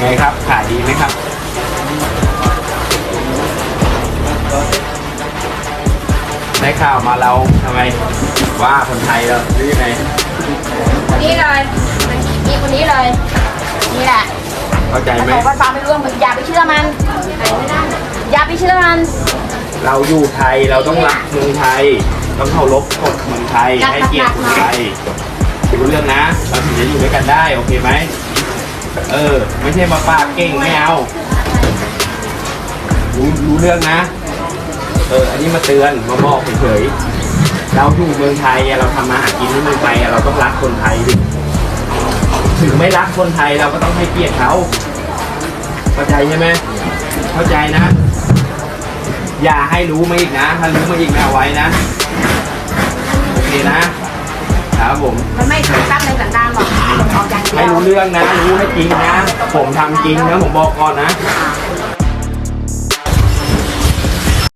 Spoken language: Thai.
ไงครับ ขายดีไหมครับ ได้ข่าวมาเราทำไมว่าคนไทยเราหรือยังไงคนนี้เลยนี่คนนี้เลย นี่แหละเข้าใจไหมบอกว่าฟังไม่รู้เรื่องอย่าไปเชื่อมันอย่าไปเชื่อมัน เราอยู่ไทยเราต้องรักเมืองไทย ต้องเคารพกฎเมืองไทยให้เกียรติคนไทยรู้เรื่องนะ เราถึงจะอยู่ด้วยกันได้ โอเคไหม เออ ไม่ใช่มาปากเก่งไม่เอา รู้รู้เรื่องนะ เออ อันนี้มาเตือนมาบอกเฉยๆเราอยู่เมืองไทยอะเราทำมาหากินที่เมืองไทยอะเราต้องรักคนไทยดิ ถึงไม่รักคนไทยเราก็ต้องให้เกียรติเขาเข้าใจใช่ไหมเข้าใจนะ อย่าให้รู้มาอีกนะ ถ้ารู้มาอีกไม่เอาไว้นะ โอเคนะครับผม มันไม่เคยตั้งในสันดานหรอก ให้รู้เรื่องนะ รู้ให้จริงนะ ผมทำจริงนะ ผมบอกก่อนนะ